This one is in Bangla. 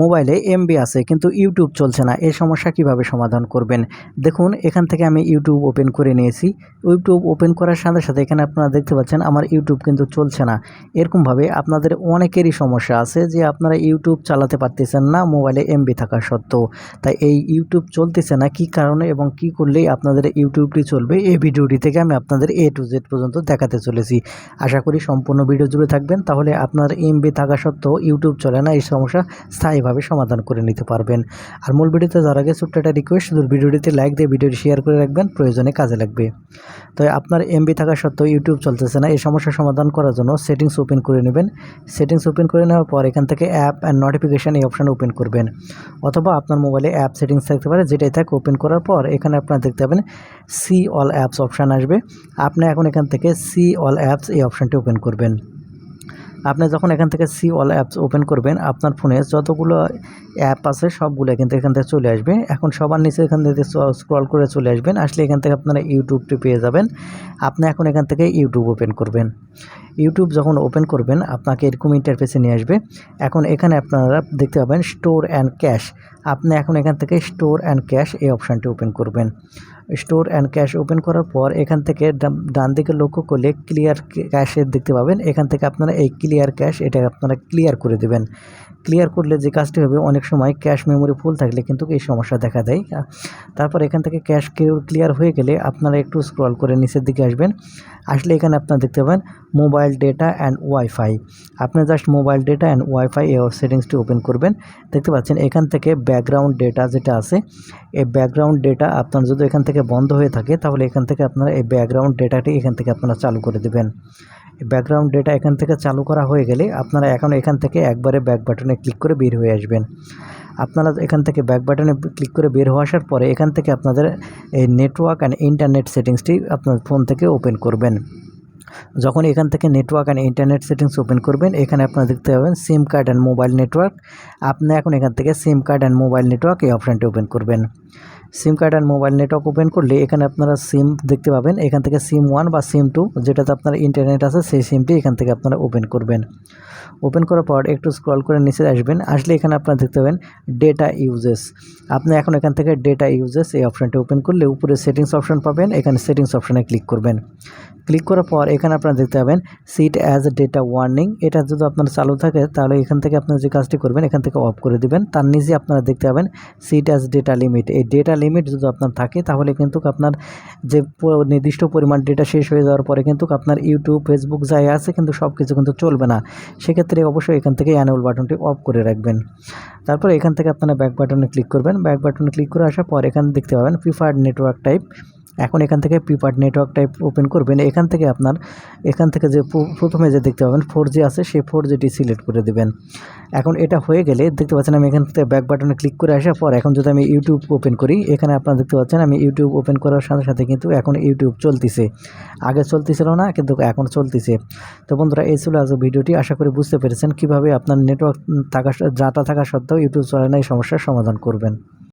মোবাইলে এমবি আছে, কিন্তু ইউটিউব চলছে না। এই সমস্যা কীভাবে সমাধান করবেন? দেখুন, এখান থেকে আমি ইউটিউব ওপেন করে নিয়েছি। ইউটিউব ওপেন করার সাথে সাথে এখানে আপনারা দেখতে পাচ্ছেন, আমার ইউটিউব কিন্তু চলছে না। এরকমভাবে আপনাদের অনেকেরই সমস্যা আছে যে আপনারা ইউটিউব চালাতে পারতেছেন না, মোবাইলে এমবি থাকা সত্ত্বেও। তাই এই ইউটিউব চলতেছে না, কি কারণে এবং কি করলেই আপনাদের ইউটিউবটি চলবে, এই ভিডিওটি থেকে আমি আপনাদের এ টু জেড পর্যন্ত দেখাতে চলেছি। আশা করি সম্পূর্ণ ভিডিও জুড়ে থাকবেন। তাহলে আপনার এমবি থাকা সত্ত্বেও ইউটিউব চলে না, এই সমস্যা স্থায়ীভাবে সমাধান করে নিতে পারবেন। আর মূল ভিডিওতে যাওয়ার আগে ছোট্ট একটা রিকোয়েস্ট শুধু ভিডিওটিতে লাইক দিয়ে ভিডিওটি শেয়ার করে রাখবেন, প্রয়োজনে কাজে লাগবে। তো আপনার এমবি থাকা সত্ত্বেও ইউটিউব চলতেছে না। এই সমস্যার সমাধান করার জন্য সেটিংস ওপেন করে নেবেন। সেটিংস ওপেন করে নেওয়ার পর এখান থেকে অ্যাপ অ্যান্ড নোটিফিকেশান এই অপশান ওপেন করবেন। অথবা আপনার মোবাইলে অ্যাপ সেটিংস থাকতে পারে, যেটাই থাকে ওপেন করার পর এখানে আপনারা দেখতে পাবেন সি অল অ্যাপস অপশান আসবে। আপনি এখন এখান থেকে সি অল অ্যাপস এই অপশানটি ওপেন করবেন। আপনি যখন এখান থেকে সি অল অ্যাপস ওপেন করবেন, আপনার ফোনে যতগুলো অ্যাপ আছে সবগুলো কিন্তু এখান থেকে চলে আসবে। এখন সবার নিচে এখান থেকে স্ক্রল করে চলে আসবেন, আসলে এখান থেকে আপনারা ইউটিউবটি পেয়ে যাবেন। আপনি এখন এখান থেকে ইউটিউব ওপেন করবেন। ইউটিউব যখন ওপেন করবেন, আপনাকে এরকম ইন্টারফেসে নিয়ে আসবে। এখন এখানে আপনারা দেখতে পাবেন স্টোর অ্যান্ড ক্যাশ আপনি এখন এখান থেকে স্টোর অ্যান্ড ক্যাশ এই অপশানটি ওপেন করবেন। স্টোর অ্যান্ড ক্যাশ ওপেন করার পর এখান থেকে ডান দিকে লক্ষ্য করলে ক্লিয়ার ক্যাশের দেখতে পাবেন। এখান থেকে আপনারা এই ক্লিয়ার ক্যাশ এটা আপনারা ক্লিয়ার করে দেবেন। ক্লিয়ার করলে যে কাজটি হবে, অনেক সময় ক্যাশ মেমোরি ফুল থাকলে কিন্তু এই সমস্যা দেখা দেয়। তারপর এখান থেকে ক্যাশ ক্লিয়ার হয়ে গেলে আপনারা একটু স্ক্রল করে নিচের দিকে আসবেন। আসলে এখানে আপনারা দেখতে পাবেন মোবাইল ডেটা অ্যান্ড ওয়াইফাই আপনি just mobile data and WiFi এই সেটিংসটি ওপেন করবেন। দেখতে পাচ্ছেন এখান থেকে ব্যাকগ্রাউন্ড ডেটা যেটা আছে, এই ব্যাকগ্রাউন্ড ডেটা আপনার যদি এখান থেকে বন্ধ হয়ে থাকে, তাহলে এখান থেকে আপনারা এই ব্যাকগ্রাউন্ড ডেটাটি এখান থেকে আপনারা চালু করে দেবেন। ব্যাকগ্রাউন্ড ডেটা এখান থেকে চালু করা হয়ে গেলে আপনারা এখন এখান থেকে একবারে ব্যাক বাটনে ক্লিক করে বের হয়ে আসবেন। আপনারা এখান থেকে ব্যাক বাটনে ক্লিক করে বের হয়ে আসার পরে এখান থেকে আপনাদের এই নেটওয়ার্ক অ্যান্ড ইন্টারনেট সেটিংসটি আপনার ফোন থেকে ওপেন করবেন। যখন এখান থেকে network and internet settings open করবেন, এখানে আপনার দেখতে পাবেন SIM card and mobile network আপনি এখন এখান থেকে SIM card and mobile network এই অপশানটি ওপেন করবেন। SIM card and mobile network open করলে এখানে আপনারা সিম দেখতে পাবেন। এখান থেকে সিম ওয়ান বা সিম টু যেটাতে আপনার ইন্টারনেট আছে, সেই সিমটি এখান থেকে আপনারা ওপেন করবেন। ওপেন করার পর একটু স্ক্রল করে নিচে আসবেন। আসলে এখানে আপনারা দেখতে পাবেন ডেটা ইউজেস আপনি এখন এখান থেকে ডেটা ইউজেস এই অপশানটি ওপেন করলে উপরে সেটিংস অপশান পাবেন। এখানে সেটিংস অপশানে ক্লিক করবেন। ক্লিক করার পর এখানে আপনারা দেখতে পাবেন সিট অ্যাজ ডেটা ওয়ার্নিং এটা যদি আপনার চালু থাকে, তাহলে এখান থেকে আপনারা যে কাজটি করবেন, এখান থেকে অফ করে দিবেন। তার নিজে আপনারা দেখতে পাবেন সিট অ্যাজ ডেটা লিমিট এই ডেটা লিমিট যদি আপনার থাকে, তাহলে কিন্তু আপনার যে নির্দিষ্ট পরিমাণ ডেটা শেষ হয়ে যাওয়ার পরে কিন্তু আপনার ইউটিউব ফেসবুক যাই আছে কিন্তু সব কিছু কিন্তু চলবে না। সেক্ষেত্রে অবশ্যই এখান থেকে অ্যানুয়াল বাটনটি অফ করে রাখবেন। তারপর এখান থেকে আপনারা ব্যাক বাটনে ক্লিক করবেন। ব্যাক বাটনে ক্লিক করে আসার পর এখানে দেখতে পাবেন প্রিফার্ড নেটওয়ার্ক টাইপ এখন এখান থেকে প্রিপার্ড নেটওয়ার্ক টাইপ ওপেন করবেন। এখান থেকে আপনার, এখান থেকে যে প্রথমে যে দেখতে পাবেন ফোর জি আছে, সেই ফোর জিটি সিলেক্ট করে দেবেন। এখন এটা হয়ে গেলে দেখতে পাচ্ছেন আমি এখান থেকে ব্যাক বাটনে ক্লিক করে আসার পর এখন যদি আমি ইউটিউব ওপেন করি, এখানে আপনারা দেখতে পাচ্ছেন আমি ইউটিউব ওপেন করার সাথে সাথে কিন্তু এখন ইউটিউব চলতেছে। আগে চলতেছিল না, কিন্তু এখন চলতেছে। তো বন্ধুরা, এই ছিল আজ ভিডিওটি। আশা করি বুঝতে পেরেছেন কীভাবে আপনার নেটওয়ার্ক থাকা ডাটা থাকা সত্ত্বেও ইউটিউব চলে না, এই সমস্যার সমাধান করবেন।